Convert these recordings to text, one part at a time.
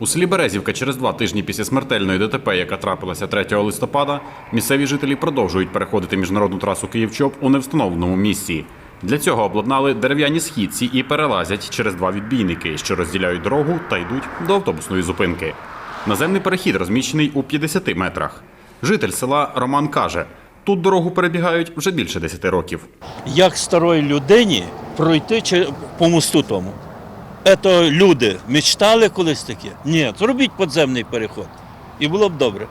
У селі Березівка через два тижні після смертельної ДТП, яка трапилася 3 листопада, місцеві жителі продовжують переходити міжнародну трасу Київ-Чоп у невстановленому місці. Для цього обладнали дерев'яні східці і перелазять через два відбійники, що розділяють дорогу та йдуть до автобусної зупинки. Наземний перехід розміщений у 50 метрах. Житель села Роман каже: тут дорогу перебігають вже більше 10 років. як старої людині пройти по мосту тому. Це люди мечтали колись таке? Ні, зробіть підземний переход. І було б добре.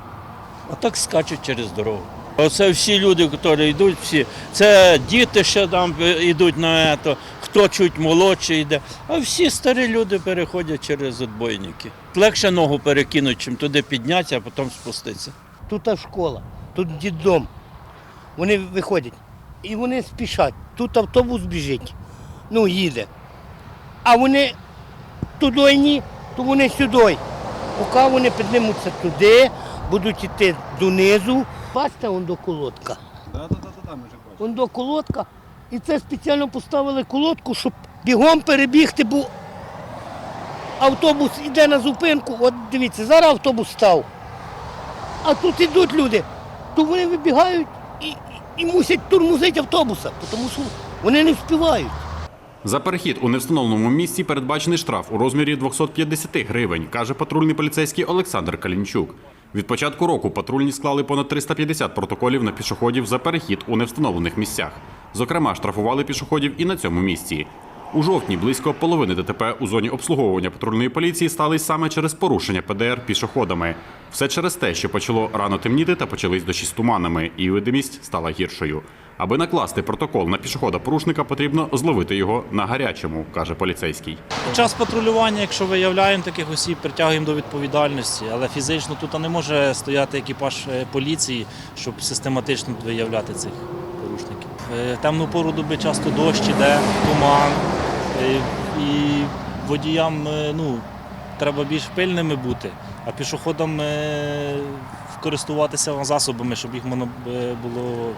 А так скачуть через дорогу. Оце всі люди, які йдуть, всі. Це діти ще там йдуть на це, хто чуть молодше йде. А всі старі люди переходять через отбойники. Легше ногу перекинуть, чим туди піднятися, а потім спуститися. Тут школа, тут дідом. Вони виходять і вони спішать. Тут автобус біжить, ну їде. А вони туди ні, то вони сюди. Поки вони піднимуться туди, будуть йти донизу. Бачите, он до колодка. Вон до колодка. І це спеціально поставили колодку, щоб бігом перебігти, бо автобус йде на зупинку. От дивіться, зараз автобус став. А тут ідуть люди, то вони вибігають і, і, мусять тормозити автобуса, тому що вони не вспівають. За перехід у невстановленому місці передбачений штраф у розмірі 250 гривень, каже патрульний поліцейський Олександр Калінчук. Від початку року патрульні склали понад 350 протоколів на пішоходів за перехід у невстановлених місцях. Зокрема, штрафували пішоходів і на цьому місці. У жовтні близько половини ДТП у зоні обслуговування патрульної поліції стали саме через порушення ПДР пішоходами. Все через те, що почало рано темніти та почались дощі з туманами, і видимість стала гіршою. Аби накласти протокол на пішохода порушника, потрібно зловити його на гарячому, каже поліцейський. Під час патрулювання, якщо виявляємо таких осіб, притягуємо до відповідальності, але фізично тут не може стояти екіпаж е, поліції, щоб систематично виявляти цих порушників. Темну пору доби часто дощ іде, туман, е, і водіям е, ну, треба більш пильними бути, а пішоходам е, користуватися засобами, щоб їх можна е, було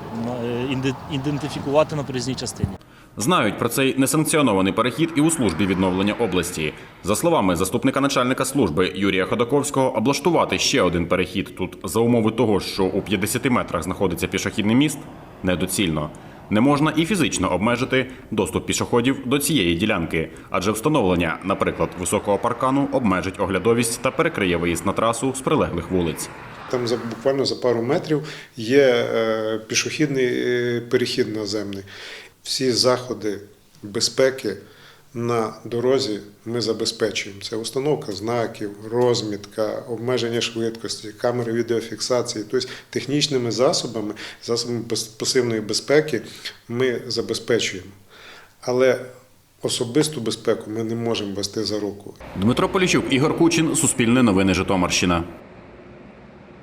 е, ідентифікувати на проїзній частині. Знають про цей несанкціонований перехід і у службі відновлення області. За словами заступника начальника служби Юрія Ходаковського, облаштувати ще один перехід тут за умови того, що у 50 метрах знаходиться пішохідний міст, недоцільно. Не можна і фізично обмежити доступ пішоходів до цієї ділянки, адже встановлення, наприклад, високого паркану обмежить оглядовість та перекриє виїзд на трасу з прилеглих вулиць. Там за буквально за пару метрів є е, пішохідний е, перехід наземний. Всі заходи безпеки на дорозі ми забезпечуємо. Це установка знаків, розмітка, обмеження швидкості, камери відеофіксації. Тобто технічними засобами, засобами пас- пасивної безпеки ми забезпечуємо. Але особисту безпеку ми не можемо вести за руку. Дмитро Поліщук, Ігор Кучин, Суспільне новини Житомирщина.